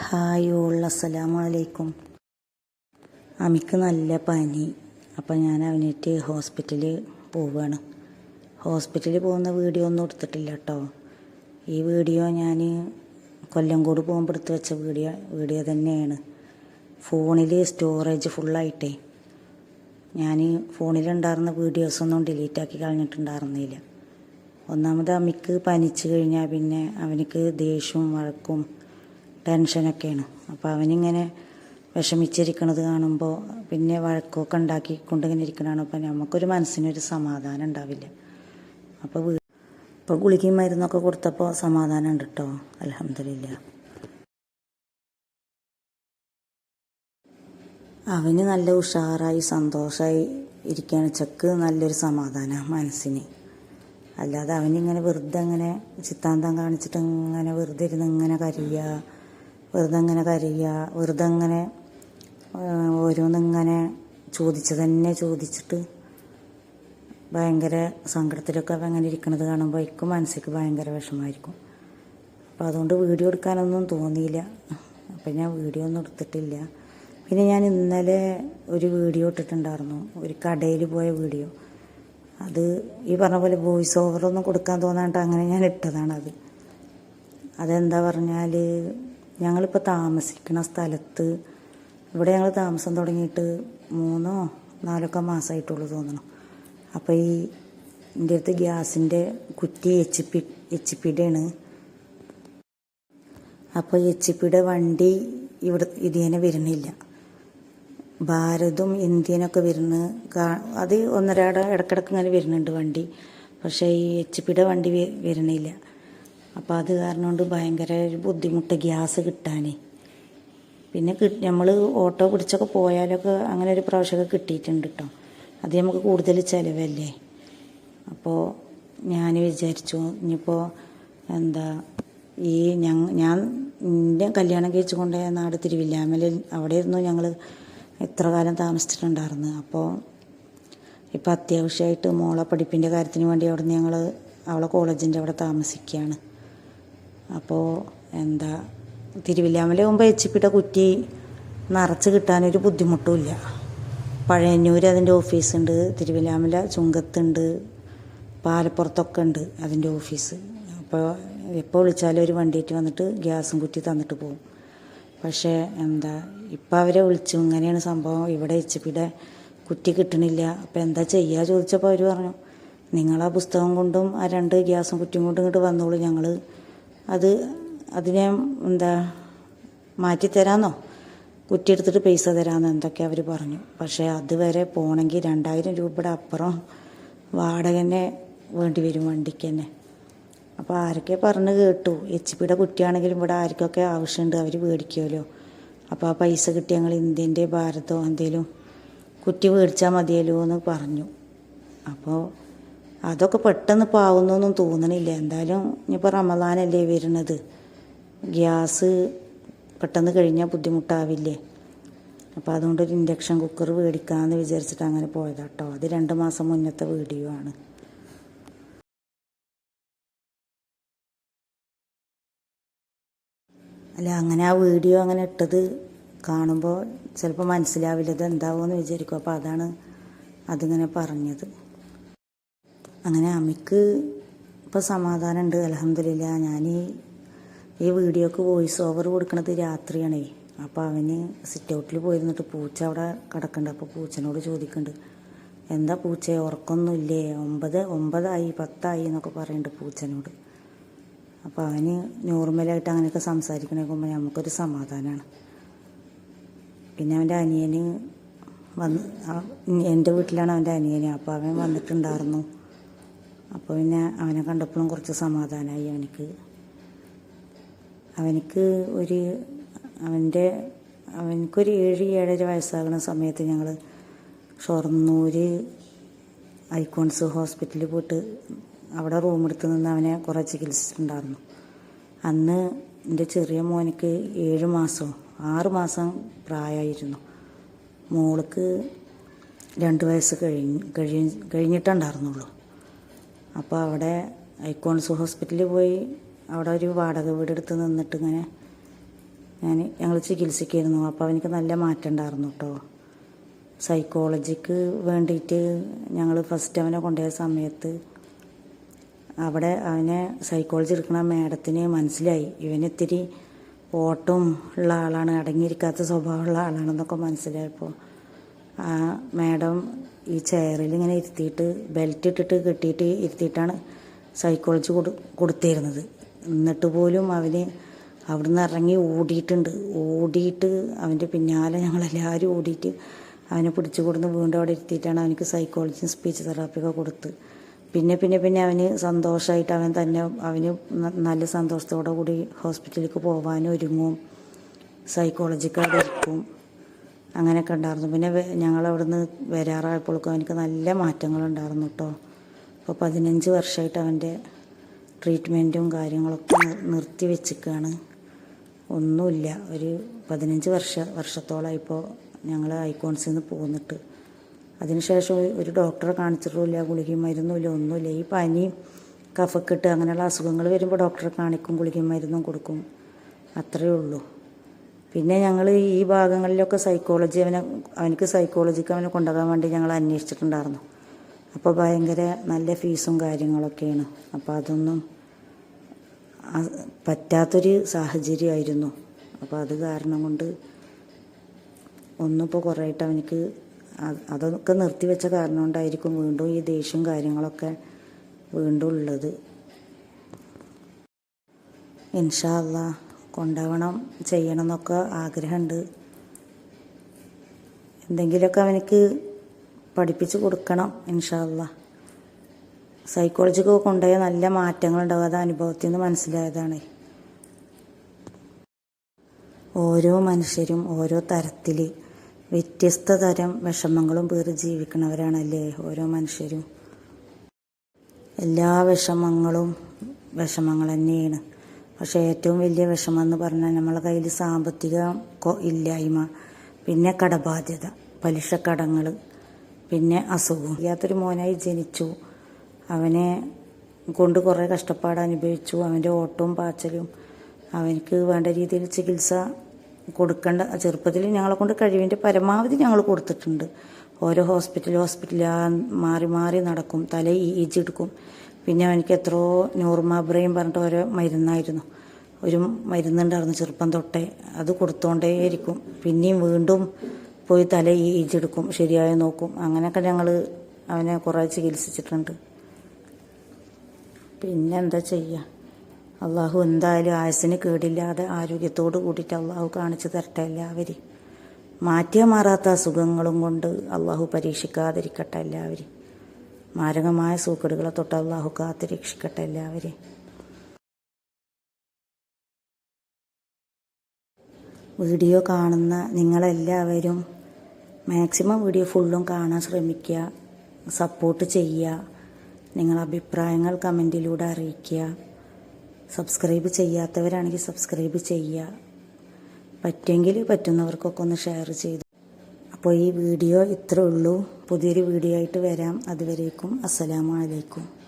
Hi all അസ്സലാമു അലൈക്കും. അമിക്ക് നല്ല പനി. അപ്പം ഞാൻ അവനായിട്ട് ഹോസ്പിറ്റലിൽ പോവുകയാണ് ഹോസ്പിറ്റലിൽ പോകുന്ന വീഡിയോ ഒന്നും എടുത്തിട്ടില്ല കേട്ടോ ഈ വീഡിയോ ഞാൻ കൊല്ലംകോട് പോകുമ്പോൾ എടുത്ത് വെച്ച വീഡിയോ വീഡിയോ തന്നെയാണ്. ഫോണിൽ സ്റ്റോറേജ് ഫുള്ളായിട്ടേ. ഞാൻ ഫോണിലുണ്ടായിരുന്ന വീഡിയോസൊന്നും ഡിലീറ്റാക്കി കളഞ്ഞിട്ടുണ്ടായിരുന്നില്ല. ഒന്നാമത് അമ്മിക്ക് പനിച്ചു കഴിഞ്ഞാൽ പിന്നെ അവനക്ക് ദേഷ്യവും വഴക്കും ടെൻഷനൊക്കെയാണ്. അപ്പോൾ അവനിങ്ങനെ വിഷമിച്ചിരിക്കണത് കാണുമ്പോൾ പിന്നെ വഴക്കൊക്കെ ഉണ്ടാക്കി കൊണ്ടിങ്ങനെ ഇരിക്കണതാണ്. അപ്പം നമുക്കൊരു മനസ്സിനൊരു സമാധാനം ഉണ്ടാവില്ല. അപ്പോൾ ഇപ്പോൾ ഗുളികയും മരുന്നൊക്കെ കൊടുത്തപ്പോൾ സമാധാനം ഉണ്ട് കേട്ടോ അലഹമില്ല അവന് നല്ല ഉഷാറായി സന്തോഷമായി ഇരിക്കുകയാണ് ചെക്ക് നല്ലൊരു സമാധാനം മനസ്സിന്. അല്ലാതെ അവനിങ്ങനെ വെറുതെ അങ്ങനെ ചിത്താന്തം കാണിച്ചിട്ട് ഇങ്ങനെ വെറുതെ ഇരുന്ന് ഇങ്ങനെ കരയുക വെറുതെ അങ്ങനെ കരയുക വെറുതെ അങ്ങനെ ഓരോന്നിങ്ങനെ ചോദിച്ച് തന്നെ ചോദിച്ചിട്ട് ഭയങ്കര സങ്കടത്തിലൊക്കെ അങ്ങനെ ഇരിക്കുന്നത് കാണുമ്പോൾ എനിക്ക് മനസ്സിക്ക് ഭയങ്കര വിഷമമായിരിക്കും അപ്പോൾ അതുകൊണ്ട് വീഡിയോ എടുക്കാനൊന്നും തോന്നിയില്ല. അപ്പം ഞാൻ വീഡിയോ ഒന്നും എടുത്തിട്ടില്ല. പിന്നെ ഞാൻ ഇന്നലെ ഒരു വീഡിയോ ഇട്ടിട്ടുണ്ടായിരുന്നു. ഒരു കടയിൽ പോയ വീഡിയോ. അത് ഈ പറഞ്ഞ പോലെ വോയിസ് ഓവറൊന്നും കൊടുക്കാൻ തോന്നാണ്ട് അങ്ങനെ ഞാൻ ഇട്ടതാണത്. അതെന്താ പറഞ്ഞാൽ ഞങ്ങളിപ്പോൾ താമസിക്കുന്ന സ്ഥലത്ത് ഇവിടെ ഞങ്ങൾ താമസം തുടങ്ങിയിട്ട് മൂന്നോ നാലൊക്കെ മാസമായിട്ടുള്ളൂ തോന്നണം. അപ്പോൾ ഈ എന്റെ അടുത്ത് ഗ്യാസിന്റെ കുറ്റി എച്ച് പി എച്ച് പിയുടെയാണ് അപ്പോൾ എച്ച് പിയുടെ വണ്ടി ഇവിടെ ഇതിനെ വരുന്നില്ല. ഭാരതും ഇന്ത്യനൊക്കെ വരുന്ന അത് ഒന്നരാട ഇടക്കിടക്ക് ഇങ്ങനെ വരുന്നുണ്ട് വണ്ടി. പക്ഷേ ഈ എച്ച് പിയുടെ വണ്ടി വ- വരണില്ല അപ്പോൾ അത് കാരണം കൊണ്ട് ഭയങ്കര ഒരു ബുദ്ധിമുട്ട് ഗ്യാസ് കിട്ടാനേ. പിന്നെ നമ്മൾ ഓട്ടോ പിടിച്ചൊക്കെ പോയാലൊക്കെ അങ്ങനെ ഒരു പ്രാവശ്യമൊക്കെ കിട്ടിയിട്ടുണ്ട് കേട്ടോ അത് നമുക്ക് കൂടുതൽ ചിലവല്ലേ. അപ്പോൾ ഞാൻ വിചാരിച്ചു ഇനിയിപ്പോൾ എന്താ ഈ ഞങ്ങ ഞാൻ എന്റെ കല്യാണം കഴിച്ചു കൊണ്ടുപോയ നാട് അവിടെ ഇരുന്നു ഞങ്ങൾ എത്ര കാലം താമസിച്ചിട്ടുണ്ടായിരുന്നു. അപ്പോൾ ഇപ്പോൾ അത്യാവശ്യമായിട്ട് മോളെ പഠിപ്പിന്റെ കാര്യത്തിന് വേണ്ടി അവിടെ നിന്ന് ഞങ്ങൾ അവളെ കോളേജിന്റെ അവിടെ താമസിക്കുകയാണ് അപ്പോൾ എന്താ തിരുവില്ലാമല പോകുമ്പോൾ എച്ച് പിയുടെ കുറ്റി നിറച്ച് കിട്ടാനൊരു ബുദ്ധിമുട്ടുമില്ല. പഴയന്നൂർ അതിന്റെ ഓഫീസുണ്ട് തിരുവില്ലാമല ചുങ്കത്തുണ്ട് പാലപ്പുറത്തൊക്കെ ഉണ്ട് അതിന്റെ ഓഫീസ്. അപ്പോൾ എപ്പോൾ വിളിച്ചാലും ഒരു വണ്ടിയിട്ട് വന്നിട്ട് ഗ്യാസും കുറ്റി തന്നിട്ട് പോകും. പക്ഷേ എന്താ ഇപ്പം അവരെ വിളിച്ചു ഇങ്ങനെയാണ് സംഭവം. ഇവിടെ എച്ച് പിയുടെ കുറ്റി കിട്ടണില്ല. അപ്പം എന്താ ചെയ്യുക ചോദിച്ചപ്പോൾ അവർ പറഞ്ഞു നിങ്ങൾ ആ പുസ്തകം കൊണ്ടും ആ രണ്ട് ഗ്യാസും കുറ്റിയും കൊണ്ടും ഇങ്ങോട്ട് വന്നോളൂ. ഞങ്ങൾ അത് അതിനെ എന്താ മാറ്റിത്തരാമെന്നോ കുറ്റിയെടുത്തിട്ട് പൈസ തരാമെന്നോ എന്തൊക്കെ അവർ പറഞ്ഞു. പക്ഷേ അതുവരെ പോകണമെങ്കിൽ രണ്ടായിരം രൂപയുടെ അപ്പുറം വാടകനെ വേണ്ടി വരും വണ്ടിക്ക് തന്നെ അപ്പോൾ ആരൊക്കെ പറഞ്ഞ് കേട്ടു. എച്ച് പിയുടെ കുട്ടിയാണെങ്കിലും ഇവിടെ ആർക്കൊക്കെ ആവശ്യമുണ്ട് അവർ മേടിക്കുമല്ലോ. അപ്പോൾ ആ പൈസ കിട്ടി ഞങ്ങൾ ഇന്ത്യന്റെ ഭാരതോ എന്തെങ്കിലും കുറ്റി മേടിച്ചാൽ മതിയല്ലോ എന്ന് പറഞ്ഞു. അപ്പോൾ അതൊക്കെ പെട്ടെന്ന് പാവുന്നൊന്നും തോന്നണില്ല. എന്തായാലും ഇനിയിപ്പോൾ റമദാനല്ലേ വരുന്നത്. ഗ്യാസ് പെട്ടെന്ന് കഴിഞ്ഞാൽ ബുദ്ധിമുട്ടാവില്ലേ? അപ്പോൾ അതുകൊണ്ട് ഒരു ഇൻഡക്ഷൻ കുക്കർ മേടിക്കാമെന്ന് വിചാരിച്ചിട്ട് അങ്ങനെ പോയതാട്ടോ. അത് രണ്ട് മാസം മുന്നത്തെ വീഡിയോ ആണ്. അല്ല അങ്ങനെ ആ വീഡിയോ അങ്ങനെ ഇട്ടത് കാണുമ്പോൾ ചിലപ്പോൾ മനസ്സിലാവില്ല ഇത് എന്താവുമെന്ന് വിചാരിക്കും. അപ്പോൾ അതാണ് അതിങ്ങനെ പറഞ്ഞത്. അങ്ങനെ അമ്മയ്ക്ക് ഇപ്പോൾ സമാധാനമുണ്ട് അലഹമില്ല ഞാൻ ഈ വീഡിയോക്ക് വോയിസ് ഓവർ കൊടുക്കുന്നത് രാത്രിയാണേ. അപ്പോൾ അവന് സിറ്റ് ഔട്ടിൽ പോയിരുന്നിട്ട് പൂച്ച അവിടെ കിടക്കുന്നുണ്ട് അപ്പോൾ പൂച്ചനോട് ചോദിക്കുന്നുണ്ട് എന്താ പൂച്ച ഉറക്കൊന്നുമില്ലേ? ഒമ്പത് ഒമ്പതായി പത്തായി എന്നൊക്കെ പറയുന്നുണ്ട് പൂച്ചനോട്. അപ്പോൾ അവന് നോർമലായിട്ട് അങ്ങനെയൊക്കെ സംസാരിക്കണേക്കുമ്പോൾ നമുക്കൊരു സമാധാനമാണ് പിന്നെ അവന്റെ അനിയന് വന്ന് എന്റെ വീട്ടിലാണ് അവന്റെ അനിയന്. അപ്പോൾ അവൻ വന്നിട്ടുണ്ടായിരുന്നു. അപ്പോൾ പിന്നെ അവനെ കണ്ടപ്പോഴും കുറച്ച് സമാധാനമായി അവനിക്ക്. അവനിക്ക് ഒരു അവന്റെ അവനക്കൊരു ഏഴ് ഏഴര വയസ്സാകുന്ന സമയത്ത് ഞങ്ങൾ ഷൊർണൂർ ഐക്കോൺസ് ഹോസ്പിറ്റലിൽ പോയിട്ട് അവിടെ റൂമെടുത്ത് നിന്ന് അവനെ കുറേ ചികിത്സിച്ചിട്ടുണ്ടായിരുന്നു. അന്ന് എന്റെ ചെറിയ മോനിക്ക് ഏഴ് മാസം ആറ് മാസം പ്രായമായിരുന്നു. മോൾക്ക് രണ്ട് വയസ്സ് കഴിഞ്ഞ് കഴിഞ്ഞ് കഴിഞ്ഞിട്ടുണ്ടായിരുന്നുള്ളൂ. അപ്പോൾ അവിടെ ഐക്കോൺസ് ഹോസ്പിറ്റലിൽ പോയി അവിടെ ഒരു വാടക വീടെടുത്ത് നിന്നിട്ട് ഇങ്ങനെ ഞാൻ ഞങ്ങൾ ചികിത്സിക്കായിരുന്നു. അപ്പോൾ അവനിക്ക് നല്ല മാറ്റം ഉണ്ടായിരുന്നു കേട്ടോ സൈക്കോളജിക്ക് വേണ്ടിയിട്ട് ഞങ്ങൾ ഫസ്റ്റ് അവനെ കൊണ്ടുപോയ സമയത്ത് അവിടെ അവനെ സൈക്കോളജി എടുക്കുന്ന മാഡത്തിന് മനസ്സിലായി. ഇവനിത്തിരി ഓട്ടം ഉള്ള ആളാണ് അടങ്ങിയിരിക്കാത്ത സ്വഭാവമുള്ള ആളാണെന്നൊക്കെ മനസ്സിലായപ്പോൾ ആ മാഡം ഈ ചെയറിൽ ഇങ്ങനെ ഇരുത്തിയിട്ട് ബെൽറ്റ് ഇട്ടിട്ട് കെട്ടിയിട്ട് ഇരുത്തിയിട്ടാണ് സൈക്കോളജി കൊടു കൊടുത്തിരുന്നത്. എന്നിട്ട് പോലും അവന് അവിടുന്ന് ഇറങ്ങി ഓടിയിട്ടുണ്ട്. ഓടിയിട്ട് അവന്റെ പിന്നാലെ ഞങ്ങളെല്ലാവരും ഓടിയിട്ട് അവനെ പിടിച്ചു കൊടുന്ന് വീണ്ടും അവിടെ ഇരുത്തിയിട്ടാണ് അവനക്ക് സൈക്കോളജിയും സ്പീച്ച് തെറാപ്പിയൊക്കെ കൊടുത്ത്. പിന്നെ പിന്നെ പിന്നെ അവന് സന്തോഷമായിട്ട് അവൻ തന്നെ അവന് നല്ല സന്തോഷത്തോടു കൂടി ഹോസ്പിറ്റലിലേക്ക് പോകാനും ഒരുങ്ങും. സൈക്കോളജിക്ക് അവിടെ ഇരിക്കും. അങ്ങനെയൊക്കെ ഉണ്ടായിരുന്നു. പിന്നെ ഞങ്ങൾ അവിടുന്ന് വരാറായപ്പോഴേക്കും അവനക്ക് നല്ല മാറ്റങ്ങളുണ്ടായിരുന്നു കേട്ടോ അപ്പോൾ പതിനഞ്ച് വർഷമായിട്ട് അവന്റെ ട്രീറ്റ്മെന്റും കാര്യങ്ങളൊക്കെ നിർത്തി വെച്ചിരിക്കുകയാണ് ഒന്നുമില്ല. ഒരു പതിനഞ്ച് വർഷ വർഷത്തോളം ഇപ്പോൾ ഞങ്ങൾ ഐക്കോൺസിൽ നിന്ന് പോന്നിട്ട്. അതിനുശേഷം ഒരു ഡോക്ടറെ കാണിച്ചിട്ടുമില്ല ഗുളികയും മരുന്നുമില്ല ഒന്നുമില്ല. ഈ പനി കഫക്കെട്ട് അങ്ങനെയുള്ള അസുഖങ്ങൾ വരുമ്പോൾ ഡോക്ടറെ കാണിക്കും ഗുളികയും മരുന്നും കൊടുക്കും. അത്രയേ ഉള്ളൂ. പിന്നെ ഞങ്ങൾ ഈ ഭാഗങ്ങളിലൊക്കെ സൈക്കോളജി അവനെ അവനക്ക് സൈക്കോളജിക്ക് അവനെ കൊണ്ടുപോകാൻ വേണ്ടി ഞങ്ങൾ അന്വേഷിച്ചിട്ടുണ്ടായിരുന്നു. അപ്പോൾ ഭയങ്കര നല്ല ഫീസും കാര്യങ്ങളൊക്കെയാണ്. അപ്പോൾ അതൊന്നും പറ്റാത്തൊരു സാഹചര്യമായിരുന്നു. അപ്പോൾ അത് കാരണം കൊണ്ട് ഒന്നിപ്പോൾ കുറേ ആയിട്ട് അവനക്ക് അത് അതൊക്കെ നിർത്തിവെച്ച കാരണം കൊണ്ടായിരിക്കും വീണ്ടും ഈ ദേഷ്യം കാര്യങ്ങളൊക്കെ വീണ്ടും ഉള്ളത്. ഇൻഷാല്ല കൊണ്ടുപോകണം ചെയ്യണം എന്നൊക്കെ ആഗ്രഹമുണ്ട്. എന്തെങ്കിലുമൊക്കെ അവനക്ക് പഠിപ്പിച്ച് കൊടുക്കണം ഇൻഷാല്ല സൈക്കോളജിക്ക് കൊണ്ടുപോയ നല്ല മാറ്റങ്ങളുണ്ടാവും അത് അനുഭവത്തിൽ നിന്ന് മനസ്സിലായതാണ്. ഓരോ മനുഷ്യരും ഓരോ തരത്തിൽ വ്യത്യസ്ത തരം വിഷമങ്ങളും പേറി ജീവിക്കുന്നവരാണല്ലേ ഓരോ മനുഷ്യരും. എല്ലാ വിഷമങ്ങളും വിഷമങ്ങൾ തന്നെയാണ്. പക്ഷേ ഏറ്റവും വലിയ വിഷമം എന്ന് പറഞ്ഞാൽ നമ്മളെ കയ്യിൽ സാമ്പത്തിക ഇല്ലായ്മ പിന്നെ കടബാധ്യത പലിശക്കടങ്ങൾ പിന്നെ അസുഖം. ഇല്ലാത്തൊരു മോനായി ജനിച്ചു. അവനെ കൊണ്ട് കുറേ കഷ്ടപ്പാട് അനുഭവിച്ചു. അവന്റെ ഓട്ടവും പാച്ചലും അവനക്ക് വേണ്ട രീതിയിൽ ചികിത്സ കൊടുക്കേണ്ട ചെറുപ്പത്തിൽ ഞങ്ങളെ കൊണ്ട് കഴിവിന്റെ പരമാവധി ഞങ്ങൾ കൊടുത്തിട്ടുണ്ട്. ഓരോ ഹോസ്പിറ്റൽ ഹോസ്പിറ്റൽ മാറി മാറി നടക്കും. തല ഈജെടുക്കും പിന്നെ എനിക്ക് എത്രയോ നൂർമാബ്രയും പറഞ്ഞിട്ട് ഓരോ മരുന്നായിരുന്നു. ഒരു മരുന്നുണ്ടായിരുന്നു ചെറുപ്പം തൊട്ടേ. അത് കൊടുത്തോണ്ടേയിരിക്കും. പിന്നെയും വീണ്ടും പോയി തല ഈജെടുക്കും ശരിയായി നോക്കും. അങ്ങനെയൊക്കെ ഞങ്ങൾ അവനെ കുറേ ചികിത്സിച്ചിട്ടുണ്ട്. പിന്നെ എന്താ ചെയ്യുക അള്ളാഹു എന്തായാലും ആയുസിന് കേടില്ലാതെ ആരോഗ്യത്തോട് കൂടിയിട്ട് അള്ളാഹു കാണിച്ചു തരട്ടെ എല്ലാവരും മാറ്റിയ മാറാത്ത അസുഖങ്ങളും കൊണ്ട് അള്ളാഹു പരീക്ഷിക്കാതിരിക്കട്ടെ എല്ലാവരും മാരകമായ സൂക്കേടുകളെ തൊട്ട് അള്ളാഹു കാത്ത് രക്ഷിക്കട്ടെ എല്ലാവരെയും. വീഡിയോ കാണുന്ന നിങ്ങളെല്ലാവരും മാക്സിമം വീഡിയോ ഫുള്ളും കാണാൻ ശ്രമിക്കുക സപ്പോർട്ട് ചെയ്യുക നിങ്ങളുടെ അഭിപ്രായങ്ങൾ കമന്റിലൂടെ അറിയിക്കുക സബ്സ്ക്രൈബ് ചെയ്യാത്തവരാണെങ്കിൽ സബ്സ്ക്രൈബ് ചെയ്യുക പറ്റുമെങ്കിൽ പറ്റുന്നവർക്കൊക്കെ ഒന്ന് ഷെയർ ചെയ്തു. അപ്പോൾ ഈ വീഡിയോ ഇത്രേ ഉള്ളൂ. പുതിയൊരു വീഡിയോ ആയിട്ട് വരാം. അതുവരേക്കും അസ്സലാമു അലൈക്കും.